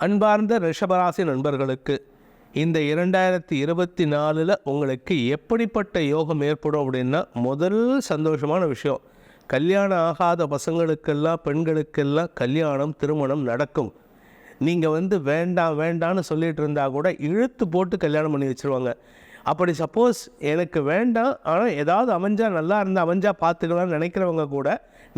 அன்பார்ந்த ரிஷபராசி நண்பர்களுக்கு இந்த இரண்டாயிரத்தி இருபத்தி நாலில் உங்களுக்கு எப்படிப்பட்ட யோகம் ஏற்படும் அப்படின்னா முதல் சந்தோஷமான விஷயம் கல்யாணம் ஆகாத பசங்களுக்கெல்லாம் பெண்களுக்கெல்லாம் கல்யாணம் திருமணம் நடக்கும். நீங்கள் வந்து வேண்டாம் வேண்டாம்னு சொல்லிட்டு இருந்தால் கூட இழுத்து போட்டு கல்யாணம் பண்ணி வச்சுருவாங்க. அப்படி சப்போஸ் எனக்கு வேண்டாம் ஆனால் ஏதாவது அமைஞ்சால் நல்லா இருந்தால் அமைஞ்சால் பார்த்துக்கலாம்னு நினைக்கிறவங்க கூட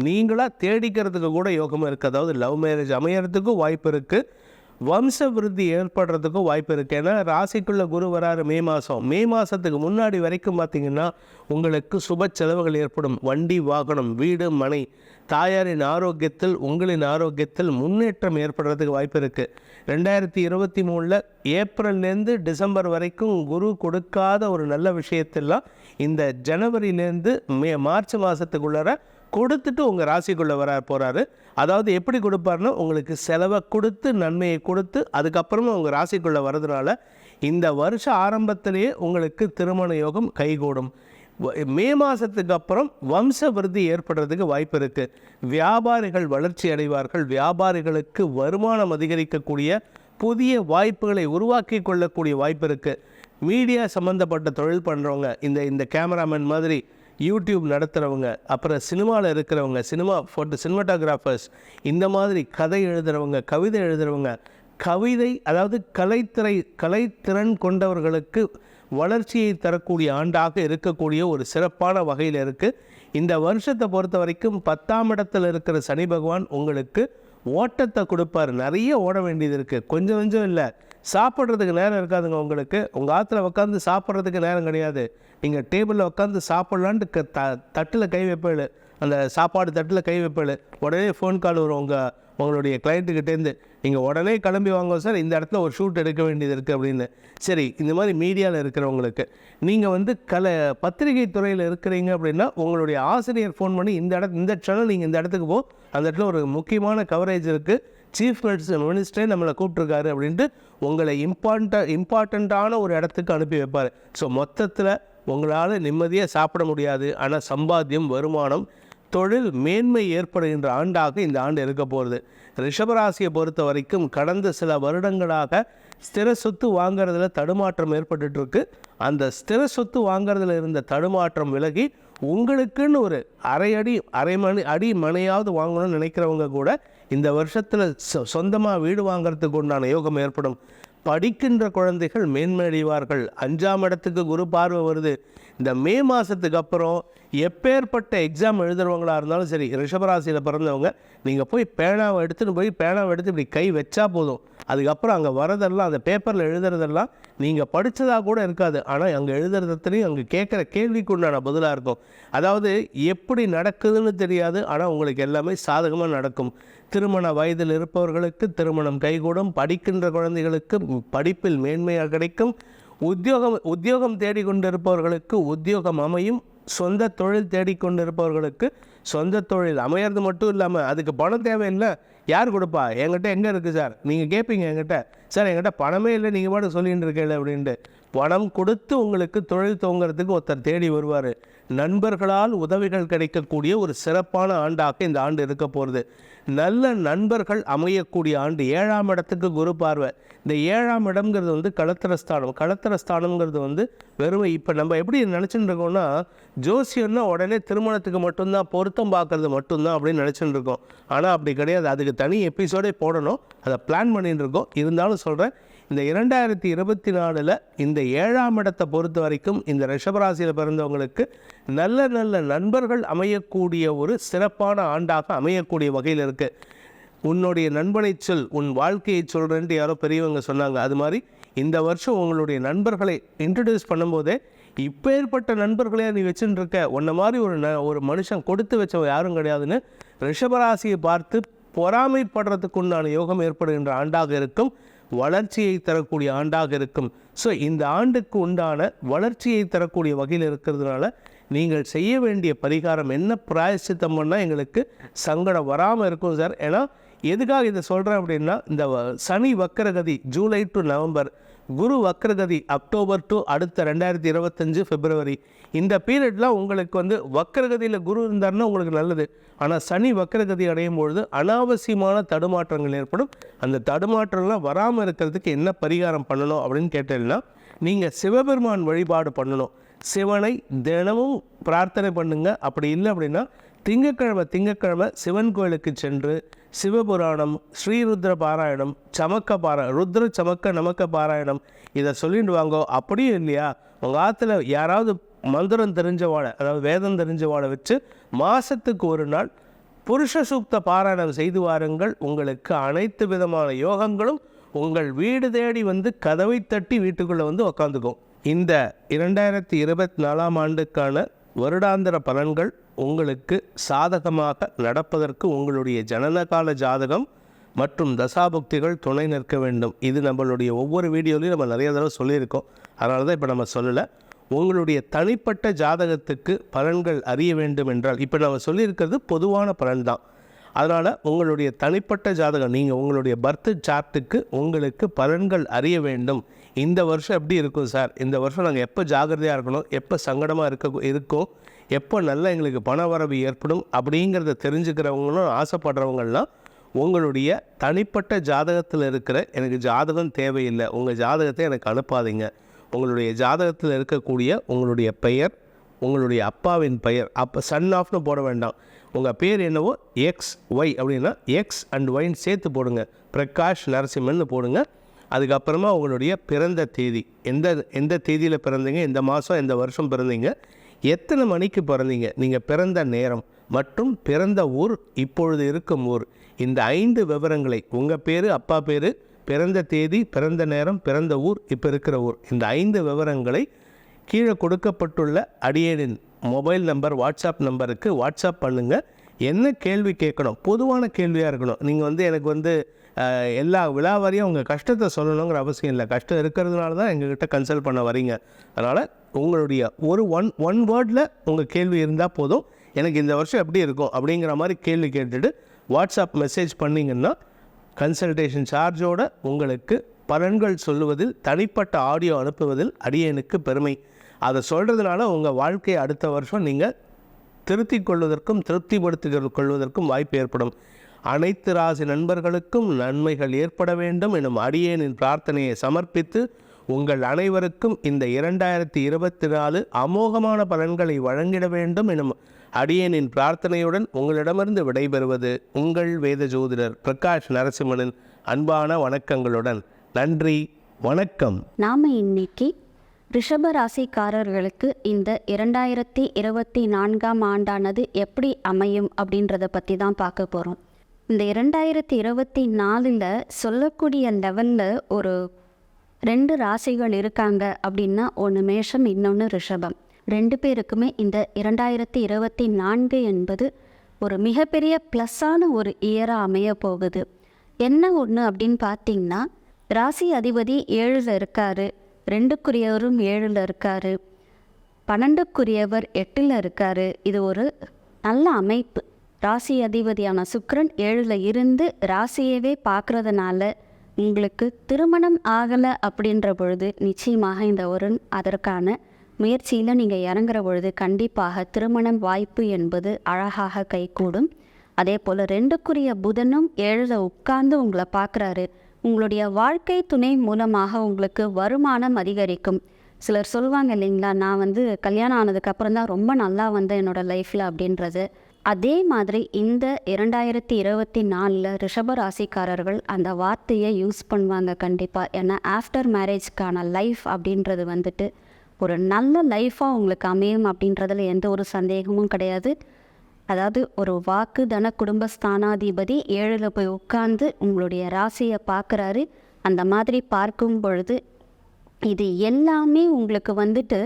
நீங்களாக தேடிக்கிறதுக்கு கூட யோகம் இருக்குது அதாவது லவ் மேரேஜ் அமையறதுக்கும் வாய்ப்பு இருக்குது வம்ச விருத்தி ஏற்படுறதுக்கும் வாய்ப்பு இருக்குது ஏன்னா ராசிக்குள்ளே குரு வராரு மே மாதம் மே மாதத்துக்கு முன்னாடி வரைக்கும் பார்த்தீங்கன்னா உங்களுக்கு சுப செலவுகள் ஏற்படும். வண்டி வாகனம் வீடு மனை தாயாரின் ஆரோக்கியத்தில் உங்களின் ஆரோக்கியத்தில் முன்னேற்றம் ஏற்படுறதுக்கு வாய்ப்பு இருக்குது ரெண்டாயிரத்தி இருபத்தி மூணில் ஏப்ரல்லேருந்து டிசம்பர் வரைக்கும் குரு கொடுக்காத ஒரு நல்ல விஷயத்தெல்லாம் இந்த ஜனவரிலேருந்து மே மார்ச் மாதத்துக்குள்ளார கொடுத்துட்டு உங்கள் ராசிக்குள்ளே வர போகிறாரு அதாவது எப்படி கொடுப்பாருன்னா உங்களுக்கு செலவை கொடுத்து நன்மையை கொடுத்து அதுக்கப்புறமா உங்கள் ராசிக்குள்ளே வர்றதுனால இந்த வருஷ ஆரம்பத்திலேயே உங்களுக்கு திருமண யோகம் கைகூடும். மே மாதத்துக்கு அப்புறம் வம்ச விருத்தி ஏற்படுறதுக்கு வாய்ப்பு இருக்குது வியாபாரிகள் வளர்ச்சி அடைவார்கள். வியாபாரிகளுக்கு வருமானம் அதிகரிக்கக்கூடிய புதிய வாய்ப்புகளை உருவாக்கி கொள்ளக்கூடிய வாய்ப்பு இருக்குது மீடியா சம்மந்தப்பட்ட தொழில் பண்ணுறவங்க இந்த இந்த கேமராமேன் மாதிரி யூடியூப் நடத்துகிறவங்க அப்புறம் சினிமாவில் இருக்கிறவங்க சினிமா ஃபோட்டோ சினிமாட்டோகிராஃபர்ஸ் இந்த மாதிரி கதை எழுதுகிறவங்க கவிதை எழுதுகிறவங்க கவிதை அதாவது கலைத்திறை கலைத்திறன் கொண்டவர்களுக்கு வளர்ச்சியை தரக்கூடிய ஆண்டாக இருக்கக்கூடிய ஒரு சிறப்பான வகையில் இருக்குது இந்த வருஷத்தை பொறுத்த வரைக்கும் பத்தாம் இடத்தில் இருக்கிற சனி பகவான் உங்களுக்கு ஓட்டத்தை கொடுப்பார். நிறைய ஓட வேண்டியது இருக்குது கொஞ்சம் கொஞ்சம் இல்லை. சாப்பிட்றதுக்கு நேரம் இருக்காதுங்க உங்களுக்கு. உங்கள் ஆற்றுல உட்காந்து சாப்பிட்றதுக்கு நேரம் கிடையாது. நீங்கள் டேபிளில் உட்காந்து சாப்பிட்லான்ட்டு க த தட்டில் கை வைப்பேள். அந்த சாப்பாடு தட்டில் கை வைப்பேள். உடனே ஃபோன் கால் வரும் உங்கள் உங்களுடைய கிளைண்ட்டுக்கிட்டேருந்து நீங்கள் உடனே கிளம்பி வாங்க சார் இந்த இடத்துல ஒரு ஷூட் எடுக்க வேண்டியது இருக்குது அப்படின்னு. சரி இந்த மாதிரி மீடியாவில் இருக்கிறவங்களுக்கு நீங்கள் வந்து கலை பத்திரிகை துறையில் இருக்கிறீங்க அப்படின்னா உங்களுடைய ஆசிரியர் ஃபோன் பண்ணி இந்த இடத்து இந்த சேனல் நீங்கள் இந்த இடத்துக்கு போ. அந்த இடத்துல ஒரு முக்கியமான கவரேஜ் இருக்குது சீஃப் மினிஸ்டர் மினிஸ்டரே நம்மளை கூப்பிட்ருக்காரு அப்படின்ட்டு உங்களை இம்பார்ட்ட இம்பார்ட்டண்ட்டான ஒரு இடத்துக்கு அனுப்பி வைப்பார். ஸோ மொத்தத்தில் உங்களால் நிம்மதியாக சாப்பிட முடியாது. ஆனால் சம்பாத்தியம் வருமானம் தொழில் மேன்மை ஏற்படுகின்ற ஆண்டாக இந்த ஆண்டு இருக்க போகிறது ரிஷபராசியை பொறுத்த வரைக்கும் கடந்த சில வருடங்களாக ஸ்திர சொத்து வாங்குறதுல தடுமாற்றம் ஏற்பட்டுருக்கு அந்த ஸ்திர சொத்து வாங்குறதுல இருந்த தடுமாற்றம் விலகி உங்களுக்குன்னு ஒரு அரை அடி அரை மணி அடி மனையாவது வாங்கணும்னு நினைக்கிறவங்க கூட இந்த வருஷத்தில் சொ சொந்தமாக வீடு வாங்குறதுக்கு உண்டான யோகம் ஏற்படும். படிக்கின்ற குழந்தைகள் மேன்மையடைவார்கள் அஞ்சாம் இடத்துக்கு குரு பார்வை வருது. இந்த மே மாதத்துக்கு அப்புறம் எப்பேற்பட்ட எக்ஸாம் எழுதுறவங்களா இருந்தாலும் சரி ரிஷபராசியில் பிறந்தவங்க நீங்கள் போய் பேனாவை எடுத்துன்னு போய் பேனாவை எடுத்து இப்படி கை வச்சா போதும். அதுக்கப்புறம் அங்கே வரதெல்லாம் அந்த பேப்பரில் எழுதுறதெல்லாம் நீங்கள் படித்ததாக கூட இருக்காது. ஆனால் அங்கே எழுதுறதுலையும் அங்கே கேட்குற கேள்விக்கு உண்டான பதிலாக இருக்கும். அதாவது எப்படி நடக்குதுன்னு தெரியாது. ஆனால் உங்களுக்கு எல்லாமே சாதகமாக நடக்கும். திருமண வயதில் இருப்பவர்களுக்கு திருமணம் கைகூடும். படிக்கின்ற குழந்தைகளுக்கு படிப்பில் மேன்மையாக கிடைக்கும். உத்தியோகம் உத்தியோகம் தேடிக்கொண்டிருப்பவர்களுக்கு உத்தியோகம் அமையும். சொந்த தொழில் தேடிக்கொண்டிருப்பவர்களுக்கு சொந்த தொழில் அமையிறது மட்டும் இல்லாமல் அதுக்கு பணம் தேவையில்லை. யார் கொடுப்பா? என்கிட்ட எங்கே இருக்குது சார்? நீங்கள் கேட்பீங்க என்கிட்ட. சார் என்கிட்ட பணமே இல்லை நீங்கள் பாட்டு சொல்லிகிட்டு இருக்கீங்களே அப்படின்ட்டு. பணம் கொடுத்து உங்களுக்கு தொழில் துவங்குறதுக்கு ஒருத்தர் தேடி வருவார். நண்பர்களால் உதவிகள் கிடைக்கக்கூடிய ஒரு சிறப்பான ஆண்டாக இந்த ஆண்டு இருக்க போகிறது நல்ல நண்பர்கள் அமையக்கூடிய ஆண்டு ஏழாம் இடத்துக்கு குரு பார்வை. இந்த ஏழாம் இடம்ங்கிறது வந்து களத்திரஸ்தானம் களத்திரஸ்தானம்ங்கிறது வந்து வெறும். இப்போ நம்ம எப்படி நினச்சிட்டு இருக்கோம்னா ஜோசியம்னா உடனே திருமணத்துக்கு மட்டும்தான் பொருத்தம் பார்க்கறது மட்டும்தான் அப்படின்னு நினச்சிட்டு இருக்கோம். ஆனால் அப்படி கிடையாது. அதுக்கு தனி எபிசோடே போடணும். அதை பிளான் பண்ணிட்டு இருக்கோம். இருந்தாலும் சொல்கிறேன் இந்த இரண்டாயிரத்தி இருபத்தி நாலில் இந்த ஏழாம் இடத்தை பொறுத்த வரைக்கும் இந்த ரிஷபராசியில் பிறந்தவங்களுக்கு நல்ல நல்ல நண்பர்கள் அமையக்கூடிய ஒரு சிறப்பான ஆண்டாக அமையக்கூடிய வகையில் இருக்குது உன்னுடைய நண்பனை சொல் உன் வாழ்க்கையை சொல்கிறேன்ட்டு யாரோ பெரியவங்க சொன்னாங்க. அது மாதிரி இந்த வருஷம் உங்களுடைய நண்பர்களை இன்ட்ரடியூஸ் பண்ணும்போதே இப்பேற்பட்ட நண்பர்களே நீ வச்சுட்டு இருக்க உன்ன மாதிரி ஒரு ந ஒரு மனுஷன் கொடுத்து வச்சவன் யாரும் கிடையாதுன்னு ரிஷபராசியை பார்த்து பொறாமைப்படுறதுக்கு உண்டான யோகம் ஏற்படுகின்ற ஆண்டாக இருக்கும். வளர்ச்சியை தரக்கூடிய ஆண்டாக இருக்கும். ஸோ இந்த ஆண்டுக்கு உண்டான வளர்ச்சியை தரக்கூடிய வகையில் இருக்கிறதுனால நீங்கள் செய்ய வேண்டிய பரிகாரம் என்ன பிராயசித்தம் பண்ணால் எங்களுக்கு சங்கடம் வராமல் இருக்கும் சார் ஏன்னா எதுக்காக இதை சொல்கிறேன் அப்படின்னா இந்த சனி வக்கரகதி ஜூலை டு நவம்பர் குரு வக்கரகதி அக்டோபர் டு அடுத்த ரெண்டாயிரத்தி இருபத்தஞ்சு பிப்ரவரி. இந்த பீரியட்லாம் உங்களுக்கு வந்து வக்கரகதியில் குரு இருந்தாருன்னா உங்களுக்கு நல்லது. ஆனால் சனி வக்கரகதி அடையும் பொழுது அனாவசியமான தடுமாற்றங்கள் ஏற்படும். அந்த தடுமாற்றம்லாம் வராமல் இருக்கிறதுக்கு என்ன பரிகாரம் பண்ணணும் அப்படின்னு கேட்டீங்கன்னா நீங்கள் சிவபெருமான் வழிபாடு பண்ணணும். சிவனை தினமும் பிரார்த்தனை பண்ணுங்க. அப்படி இல்லை அப்படின்னா திங்கக்கிழமை திங்கக்கிழமை சிவன் கோயிலுக்கு சென்று சிவபுராணம் ஸ்ரீருத்ர பாராயணம் சமக்க பாரா ருத்ர சமக்க நமக்க பாராயணம் இதை சொல்லிட்டு வாங்கோ. அப்படியும் இல்லையா? உங்கள் ஆற்றுல யாராவது மந்திரம் தெரிஞ்சவாடை அதாவது வேதம் தெரிஞ்சவாடை வச்சு மாதத்துக்கு ஒரு நாள் புருஷ சூக்த பாராயணம் செய்து வாருங்கள். உங்களுக்கு அனைத்து விதமான யோகங்களும் உங்கள் வீடு தேடி வந்து கதவை தட்டி வீட்டுக்குள்ளே வந்து உக்காந்துக்கும். இந்த இரண்டாயிரத்தி இருபத்தி நாலாம் ஆண்டுக்கான வருடாந்திர பலன்கள் உங்களுக்கு சாதகமாக நடப்பதற்கு உங்களுடைய ஜனனகால ஜாதகம் மற்றும் தசாபுக்திகள் துணை நிற்க வேண்டும். இது நம்மளுடைய ஒவ்வொரு வீடியோலையும் நம்ம நிறைய தடவை சொல்லியிருக்கோம். அதனால தான் இப்போ நம்ம சொல்லலை. உங்களுடைய தனிப்பட்ட ஜாதகத்துக்கு பலன்கள் அறிய வேண்டும் என்றால் இப்போ நம்ம சொல்லியிருக்கிறது பொதுவான பலன் தான். அதனால் உங்களுடைய தனிப்பட்ட ஜாதகம் நீங்கள் உங்களுடைய பர்த் சார்ட்டுக்கு உங்களுக்கு பலன்கள் அறிய வேண்டும். இந்த வருஷம் எப்படி இருக்கும் சார்? இந்த வருஷம் நாங்கள் எப்போ ஜாகிரதையாக இருக்கணும்? எப்போ சங்கடமாக இருக்க இருக்கும்? எப்போ நல்ல எங்களுக்கு பண வரவு ஏற்படும்? அப்படிங்கிறத தெரிஞ்சுக்கிறவங்களும் ஆசைப்படுறவங்கள்லாம் உங்களுடைய தனிப்பட்ட ஜாதகத்தில் இருக்கிற எனக்கு ஜாதகம் தேவையில்லை. உங்கள் ஜாதகத்தை எனக்கு அனுப்பாதீங்க. உங்களுடைய ஜாதகத்தில் இருக்கக்கூடிய உங்களுடைய பெயர் உங்களுடைய அப்பாவின் பெயர் அப்போ சன் ஆஃப்னு போட வேண்டாம். உங்கள் பேர் என்னவோ எக்ஸ் ஒய் அப்படின்னா எக்ஸ் அண்ட் ஒய்ன்னு சேர்த்து போடுங்க. பிரகாஷ் நரசிம்மன்னு போடுங்க. அதுக்கப்புறமா உங்களுடைய பிறந்த தேதி. எந்த எந்த தேதியில் பிறந்தீங்க? எந்த மாதம் எந்த வருஷம் பிறந்தீங்க? எத்தனை மணிக்கு பிறந்தீங்க? நீங்கள் பிறந்த நேரம் மற்றும் பிறந்த ஊர் இப்பொழுது இருக்கும் ஊர். இந்த ஐந்து விவரங்களை உங்கள் பேர் அப்பா பேர் பிறந்த தேதி பிறந்த நேரம் பிறந்த ஊர் இப்போ இருக்கிற ஊர். இந்த ஐந்து விவரங்களை கீழே கொடுக்கப்பட்டுள்ள அடியனின் மொபைல் நம்பர் வாட்ஸ்அப் நம்பருக்கு வாட்ஸ்அப் பண்ணுங்கள் என்ன கேள்வி கேட்கணும்? பொதுவான கேள்வியாக இருக்கணும். நீங்கள் வந்து எனக்கு வந்து எல்லா விழாவரையும் உங்கள் கஷ்டத்தை சொல்லணுங்கிற அவசியம் இல்லை. கஷ்டம் இருக்கிறதுனால தான் எங்ககிட்ட கன்சல்ட் பண்ண வரீங்க. அதனால் உங்களுடைய ஒரு ஒன் ஒன் வேர்டில் உங்கள் கேள்வி இருந்தால் போதும். எனக்கு இந்த வருஷம் எப்படி இருக்கும் அப்படிங்கிற மாதிரி கேள்வி கேட்டுட்டு வாட்ஸ்அப் மெசேஜ் பண்ணிங்கன்னா கன்சல்டேஷன் சார்ஜோடு உங்களுக்கு பலன்கள் சொல்லுவதில் தனிப்பட்ட ஆடியோ அனுப்புவதில் அடியனுக்கு பெருமை. அதை சொல்கிறதுனால உங்கள் வாழ்க்கையை அடுத்த வருஷம் நீங்கள் திருத்திக் கொள்வதற்கும் திருப்திப்படுத்திக் கொள்வதற்கும் வாய்ப்பு ஏற்படும். அனைத்து ராசி நண்பர்களுக்கும் நன்மைகள் ஏற்பட வேண்டும் எனும் அடியேனின் பிரார்த்தனையை சமர்ப்பித்து உங்கள் அனைவருக்கும் இந்த இரண்டாயிரத்தி இருபத்தி நாலு அமோகமான பலன்களை வழங்கிட வேண்டும் எனும் அடியேனின் பிரார்த்தனையுடன் உங்களிடமிருந்து விடைபெறுவது உங்கள் வேத ஜோதிடர் பிரகாஷ் நரசிம்மனின் அன்பான வணக்கங்களுடன். நன்றி வணக்கம். நாம இன்னைக்கு ரிஷப ராசிக்காரர்களுக்கு இந்த இரண்டாயிரத்தி இருபத்தி நான்காம் ஆண்டானது எப்படி அமையும் அப்படின்றத பற்றி தான் பார்க்க போகிறோம் இந்த இரண்டாயிரத்தி இருபத்தி நாலில் சொல்லக்கூடிய லெவலில் ஒரு ரெண்டு ராசிகள் இருக்காங்க அப்படின்னா ஒன்று மேஷம் இன்னொன்று ரிஷபம். ரெண்டு பேருக்குமே இந்த இரண்டாயிரத்தி இருபத்தி நான்கு என்பது ஒரு மிகப்பெரிய ப்ளஸ்ஸான ஒரு இயராக அமைய போகுது. என்ன ஒன்று அப்படின்னு பார்த்தீங்கன்னா ராசி அதிபதி ஏழில் இருக்காரு. ரெண்டுக்குரியவரும் ஏழில் இருக்காரு. பன்னெண்டுக்குரியவர் எட்டில் இருக்காரு. இது ஒரு நல்ல அமைப்பு. ராசி அதிபதியான சுக்ரன் ஏழில் இருந்து ராசியவே பார்க்குறதுனால உங்களுக்கு திருமணம் ஆகலை அப்படின்ற பொழுது நிச்சயமாக இந்த ஒரு அதற்கான முயற்சியில் நீங்கள் இறங்குற பொழுது கண்டிப்பாக திருமணம் வாய்ப்பு என்பது அழகாக கைகூடும். அதே போல் ரெண்டுக்குரிய புதனும் ஏழில் உட்கார்ந்து உங்களை பார்க்குறாரு. உங்களுடைய வாழ்க்கை துணை மூலமாக உங்களுக்கு வருமானம் அதிகரிக்கும். சிலர் சொல்லுவாங்க இல்லைங்களா நான் வந்து கல்யாணம் ஆனதுக்கப்புறம் தான் ரொம்ப நல்லா வந்தேன் என்னோடய லைஃப்பில் அப்படின்றது. அதே மாதிரி இந்த இரண்டாயிரத்தி இருபத்தி நாலில் ரிஷப ராசிக்காரர்கள் அந்த வார்த்தையை யூஸ் பண்ணுவாங்க கண்டிப்பாக ஏன்னா ஆஃப்டர் மேரேஜ்க்கான லைஃப் அப்படின்றது வந்துட்டு ஒரு நல்ல லைஃபாக உங்களுக்கு அமையும் அப்படின்றதுல எந்த ஒரு சந்தேகமும் கிடையாது. அதாவது ஒரு வாக்கு தன குடும்ப ஸ்தானாதிபதி ஏழில் போய் உட்கார்ந்து உங்களுடைய ராசியை பார்க்குறாரு. அந்த மாதிரி பார்க்கும் பொழுது இது எல்லாமே உங்களுக்கு வந்துட்டு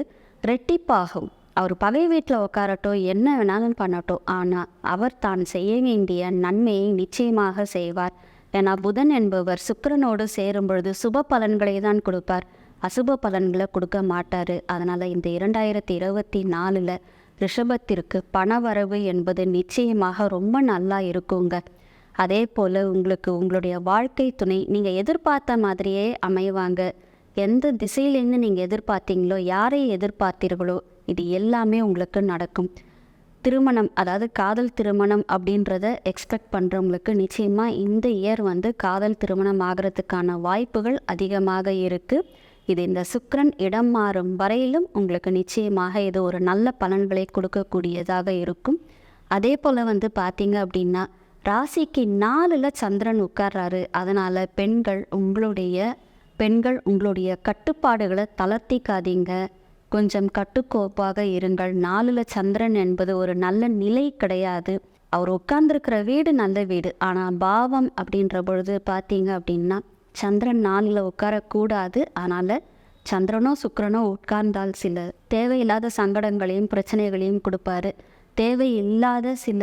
ரெட்டிப்பாகும். அவர் பகை வீட்டில் உட்காரட்டும் என்ன வேணாலும் பண்ணட்டும். ஆனால் அவர் தான் செய்ய வேண்டிய நன்மையை நிச்சயமாக செய்வார். ஏன்னா புதன் என்பவர் சுக்கரனோடு சேரும் பொழுது சுப பலன்களை தான் கொடுப்பார். அசுப பலன்களை கொடுக்க மாட்டார். அதனால் இந்த இரண்டாயிரத்தி இருபத்தி நாலில் ரிஷபத்திற்கு பணவரவு என்பது நிச்சயமாக ரொம்ப நல்லா இருக்குங்க. அதே போல் உங்களுக்கு உங்களுடைய வாழ்க்கை துணை நீங்கள் எதிர்பார்த்த மாதிரியே அமைவாங்க. எந்த திசையிலேருந்து நீங்கள் எதிர்பார்த்தீங்களோ யாரை எதிர்பார்த்தீர்களோ இது எல்லாமே உங்களுக்கு நடக்கும். திருமணம் அதாவது காதல் திருமணம் அப்படின்றத எக்ஸ்பெக்ட் பண்ணுறவங்களுக்கு நிச்சயமாக இந்த இயர் வந்து காதல் திருமணம் ஆகிறதுக்கான வாய்ப்புகள் அதிகமாக இருக்குது இது இந்த சுக்கரன் இடம் மாறும் வரையிலும் உங்களுக்கு நிச்சயமாக இது ஒரு நல்ல பலன்களை கொடுக்கக்கூடியதாக இருக்கும். அதே போல் வந்து பார்த்தீங்க அப்படின்னா ராசிக்கு நாலில் சந்திரன் உட்கார்றாரு. அதனால் பெண்கள் உங்களுடைய பெண்கள் உங்களுடைய கட்டுப்பாடுகளை தளர்த்திக்காதீங்க. கொஞ்சம் கட்டுக்கோப்பாக இருங்கள். நாலில் சந்திரன் என்பது ஒரு நல்ல நிலை கிடையாது. அவர் உட்கார்ந்துருக்கிற வீடு நல்ல வீடு. ஆனால் பாவம் அப்படின்ற பொழுது பார்த்தீங்க அப்படின்னா சந்திரன் நாளில் உட்காரக்கூடாது. அதனால் சந்திரனோ சுக்கரனோ உட்கார்ந்தால் சில தேவையில்லாத சங்கடங்களையும் பிரச்சனைகளையும் கொடுப்பாரு. தேவையில்லாத சில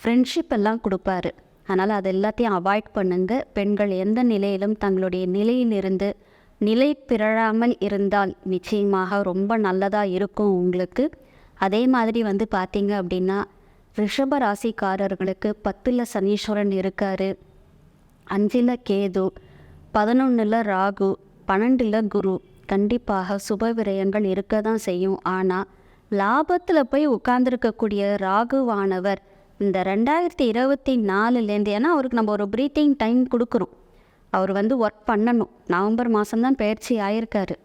ஃப்ரெண்ட்ஷிப் எல்லாம் கொடுப்பாரு. அதனால் அது எல்லாத்தையும் அவாய்ட் பண்ணுங்க. பெண்கள் எந்த நிலையிலும் தங்களுடைய நிலையிலிருந்து நிலை பிறழாமல் இருந்தால் நிச்சயமாக ரொம்ப நல்லதாக இருக்கும் உங்களுக்கு. அதே மாதிரி வந்து பார்த்தீங்க அப்படின்னா ரிஷப ராசிக்காரர்களுக்கு பத்தில் சனீஸ்வரன் இருக்கார். அஞ்சில் கேது பதினொன்றில் ராகு பன்னெண்டில் குரு. கண்டிப்பாக சுப விரயங்கள் இருக்க தான் செய்யும். ஆனால் லாபத்தில் போய் உட்கார்ந்துருக்கக்கூடிய ராகுவானவர் இந்த ரெண்டாயிரத்தி இருபத்தி நாலுலேருந்து ஏன்னா அவருக்கு நம்ம ஒரு ப்ரீத்திங் டைம் கொடுக்குறோம். அவர் வந்து ஒர்க் பண்ணணும். நவம்பர் மாதம்தான் பயிற்சி ஆயிருக்காரு.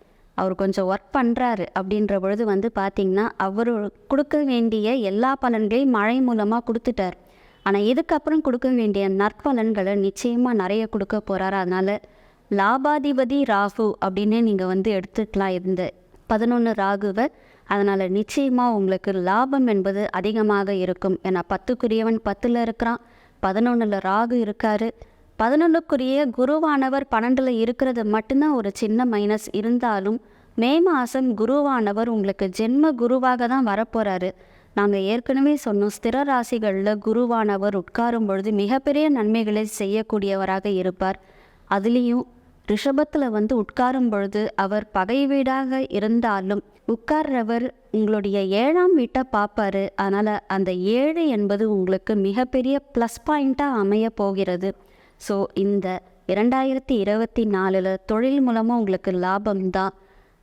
அவர் கொஞ்சம் ஒர்க் பண்ணுறாரு அப்படின்ற பொழுது வந்து பார்த்திங்கன்னா அவர் கொடுக்க வேண்டிய எல்லா பலன்களையும் மழை மூலமாக கொடுத்துட்டார். ஆனால் இதுக்கப்புறம் கொடுக்க வேண்டிய நற்பலன்களை நிச்சயமாக நிறைய கொடுக்க போகிறாரு அதனால் லாபாதிபதி ராகு அப்படின்னு நீங்கள் வந்து எடுத்துக்கலாம். இந்த பதினொன்று ராகுவை அதனால் நிச்சயமாக உங்களுக்கு லாபம் என்பது அதிகமாக இருக்கும். ஏன்னா பத்துக்குரியவன் பத்தில் இருக்கிறான் பதினொன்றில் ராகு இருக்காரு. பதினொன்றுக்குரிய குருவானவர் பன்னெண்டில் இருக்கிறது மட்டும்தான் ஒரு சின்ன மைனஸ் இருந்தாலும் மே மாதம் குருவானவர் உங்களுக்கு ஜென்ம குருவாக தான் வரப்போகிறாரு நாங்கள் ஏற்கனவே சொன்னோம் ஸ்திர ராசிகளில் குருவானவர் உட்காரும் பொழுது மிகப்பெரிய நன்மைகளை செய்யக்கூடியவராக இருப்பார். அதுலேயும் ரிஷபத்தில் வந்து உட்காரும் பொழுது அவர் பகை வீடாக இருந்தாலும் உட்கார்றவர் உங்களுடைய ஏழாம் வீட்டை பார்ப்பாரு. அதனால் அந்த ஏழு என்பது உங்களுக்கு மிகப்பெரிய ப்ளஸ் பாயிண்ட்டாக அமைய போகிறது. ஸோ இந்த இரண்டாயிரத்தி இருபத்தி நாலில் தொழில் மூலமாக உங்களுக்கு லாபம் தான்.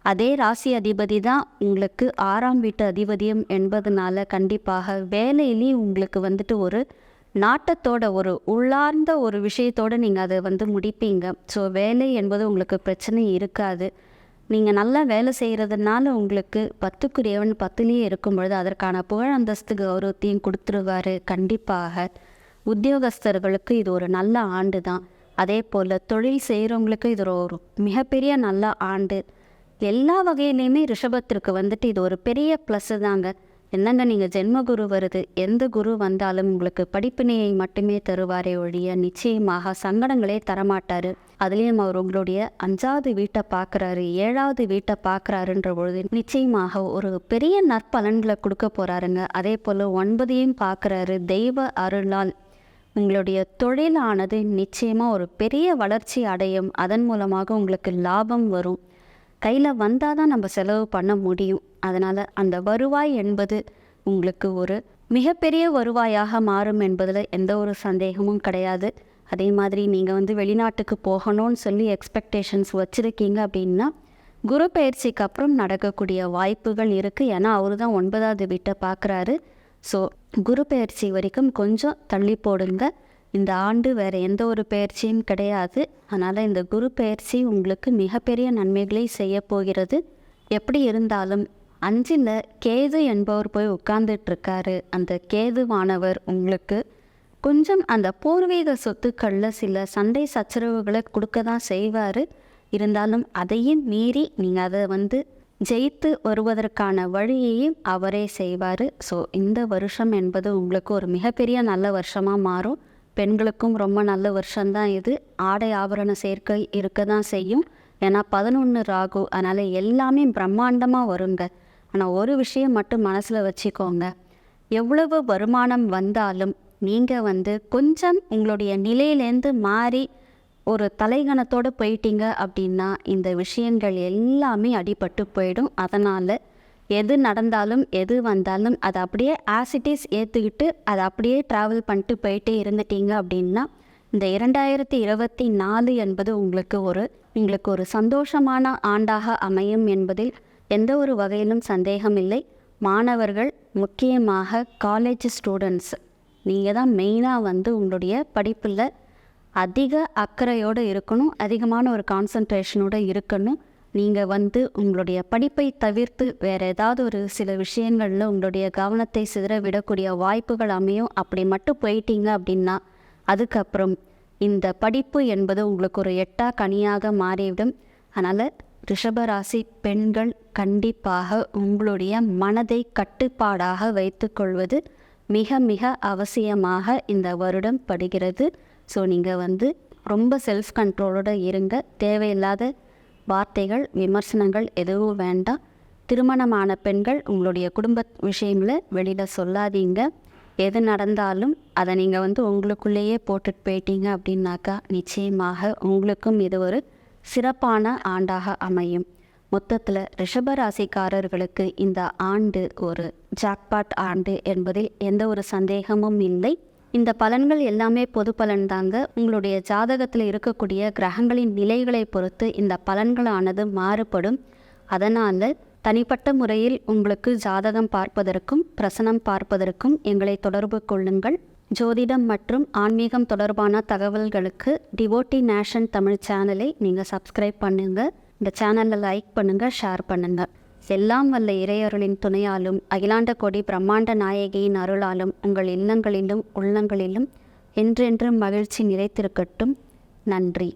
அதே ராசி அதிபதி தான் உங்களுக்கு ஆறாம் வீட்டு அதிபதியம் என்பதனால கண்டிப்பாக வேலையிலேயும் உங்களுக்கு வந்துட்டு ஒரு நாட்டத்தோட ஒரு உள்ளார்ந்த ஒரு விஷயத்தோடு நீங்கள் அதை வந்து முடிப்பீங்க. ஸோ வேலை என்பது உங்களுக்கு பிரச்சனை இருக்காது. நீங்கள் நல்லா வேலை செய்கிறதுனால உங்களுக்கு பத்துக்குரியவன் பத்துலேயே இருக்கும் பொழுது அதற்கான புகழ் அந்தஸ்து கௌரவத்தையும் கொடுத்துருவாரு கண்டிப்பாக. உத்தியோகஸ்தர்களுக்கு இது ஒரு நல்ல ஆண்டு தான் அதே போல் தொழில் செய்கிறவங்களுக்கு இது ஒரு மிகப்பெரிய நல்ல ஆண்டு. எல்லா வகையிலையுமே ரிஷபத்திற்கு வந்துட்டு இது ஒரு பெரிய ப்ளஸ்ஸு தாங்க. என்னங்க நீங்கள் ஜென்ம குரு வருது? எந்த குரு வந்தாலும் உங்களுக்கு படிப்பினையை மட்டுமே தருவாரே ஒழிய நிச்சயமாக சங்கடங்களே தரமாட்டார். அதுலேயும் அவர் உங்களுடைய அஞ்சாவது வீட்டை பார்க்குறாரு ஏழாவது வீட்டை பார்க்குறாருன்ற பொழுது நிச்சயமாக ஒரு பெரிய நற்பலன்களை கொடுக்க போகிறாருங்க அதே போல் ஒன்பதையும் பார்க்குறாரு தெய்வ அருளால் உங்களுடைய தொழிலானது நிச்சயமாக ஒரு பெரிய வளர்ச்சி அடையும். அதன் மூலமாக உங்களுக்கு லாபம் வரும். கையில் வந்தால் தான் நம்ம செலவு பண்ண முடியும். அதனால் அந்த வருவாய் என்பது உங்களுக்கு ஒரு மிகப்பெரிய வருவாயாக மாறும் என்பதில் எந்த ஒரு சந்தேகமும் கிடையாது. அதே மாதிரி நீங்கள் வந்து வெளிநாட்டுக்கு போகணும்னு சொல்லி எக்ஸ்பெக்டேஷன்ஸ் வச்சுருக்கீங்க அப்படின்னா குரு பயிற்சிக்கு அப்புறம் நடக்கக்கூடிய வாய்ப்புகள் இருக்குது ஏன்னா அவர் தான் ஒன்பதாவது வீட்டை பார்க்குறாரு ஸோ குரு பயிற்சி வரைக்கும் கொஞ்சம் தள்ளி போடுங்க. இந்த ஆண்டு வேறு எந்த ஒரு பயிற்சியும் கிடையாது. அதனால் இந்த குரு பயிற்சி உங்களுக்கு மிகப்பெரிய நன்மைகளை செய்ய போகிறது. எப்படி இருந்தாலும் அஞ்சில் கேது என்பவர் போய் உட்கார்ந்துட்டு அந்த கேதுவானவர் உங்களுக்கு கொஞ்சம் அந்த பூர்வீக சொத்துக்களில் சில சண்டை சச்சரவுகளை கொடுக்க தான் செய்வார். இருந்தாலும் அதையும் மீறி நீங்கள் அதை வந்து ஜெயித்து வருவதற்கான வழியையும் அவரே செய்வார். ஸோ இந்த வருஷம் என்பது உங்களுக்கு ஒரு மிகப்பெரிய நல்ல வருஷமாக மாறும். பெண்களுக்கும் ரொம்ப நல்ல வருஷம்தான் இது. ஆடை ஆபரண சேர்க்கை இருக்க தான் செய்யும். ஏன்னா பதினொன்று ராகு அதனால் எல்லாமே பிரம்மாண்டமாக வருங்க. ஆனால் ஒரு விஷயம் மட்டும் மனசில் வச்சுக்கோங்க. எவ்வளவு வருமானம் வந்தாலும் நீங்கள் வந்து கொஞ்சம் உங்களுடைய நிலையிலேருந்து மாறி ஒரு தலைகணத்தோடு போயிட்டீங்க அப்படின்னா இந்த விஷயங்கள் எல்லாமே அடிபட்டு போயிடும். அதனால் எது நடந்தாலும் எது வந்தாலும் அதை அப்படியே ஆசிட்டிஸ் ஏற்றுக்கிட்டு அதை அப்படியே ட்ராவல் பண்ணிட்டு போயிட்டே இருந்துட்டீங்க அப்படின்னா இந்த இரண்டாயிரத்தி இருபத்தி நாலு என்பது உங்களுக்கு ஒரு உங்களுக்கு ஒரு சந்தோஷமான ஆண்டாக அமையும் என்பதில் எந்த ஒரு வகையிலும் சந்தேகமில்லை. மாணவர்கள் முக்கியமாக காலேஜ் ஸ்டூடெண்ட்ஸ் நீங்கள் தான் மெயினாக வந்து உங்களுடைய படிப்பில் அதிக அக்கறையோடு இருக்கணும் அதிகமான ஒரு கான்சன்ட்ரேஷனோடு இருக்கணும். நீங்கள் வந்து உங்களுடைய படிப்பை தவிர்த்து வேறு ஏதாவது ஒரு சில விஷயங்களில் உங்களுடைய கவனத்தை சிதற விடக்கூடிய வாய்ப்புகள் அமையும். அப்படி மட்டும் போயிட்டீங்க அப்படின்னா அதுக்கப்புறம் இந்த படிப்பு என்பது உங்களுக்கு ஒரு எட்டா கனியாக மாறிவிடும். அதனால் ரிஷபராசி பெண்கள் கண்டிப்பாக உங்களுடைய மனதை கட்டுப்பாடாக வைத்துக்கொள்வது மிக மிக அவசியமாக இந்த வருடம் படுகிறது. ஸோ நீங்கள் வந்து ரொம்ப செல்ஃப் கண்ட்ரோலோடு இருங்க. தேவையில்லாத வார்த்தைகள் விமர்சனங்கள் எதுவும் வேண்டாம். திருமணமான பெண்கள் உங்களுடைய குடும்ப விஷயங்களை வெளியில் சொல்லாதீங்க. எது நடந்தாலும் அதை நீங்கள் வந்து உங்களுக்குள்ளேயே போட்டுட்டு போயிட்டீங்க அப்படின்னாக்கா நிச்சயமாக உங்களுக்கும் இது ஒரு சிறப்பான ஆண்டாக அமையும். மொத்தத்தில் ரிஷபராசிக்காரர்களுக்கு இந்த ஆண்டு ஒரு ஜாக்பாட் ஆண்டு என்பதில் எந்த ஒரு சந்தேகமும் இல்லை. இந்த பலன்கள் எல்லாமே பொது பலன் தாங்க. உங்களுடைய ஜாதகத்தில் இருக்கக்கூடிய கிரகங்களின் நிலைகளை பொறுத்து இந்த பலன்களானது மாறுபடும். அதனால் தனிப்பட்ட முறையில் உங்களுக்கு ஜாதகம் பார்ப்பதற்கும் பிரசனம் பார்ப்பதற்கும் எங்களை தொடர்பு கொள்ளுங்கள். ஜோதிடம் மற்றும் ஆன்மீகம் தொடர்பான தகவல்களுக்கு டிவோட்டி நேஷன் தமிழ் சேனலை நீங்கள் சப்ஸ்கிரைப் பண்ணுங்கள் இந்த சேனலில் லைக் பண்ணுங்கள் ஷேர் பண்ணுங்கள் எல்லாம் வல்ல இறையருளின் துணையாலும் அகிலாண்ட கொடி பிரம்மாண்ட நாயகியின் அருளாலும் உங்கள் இல்லங்களிலும் உள்ளங்களிலும் என்றென்றும் மகிழ்ச்சி நிறைத்திருக்கட்டும். நன்றி.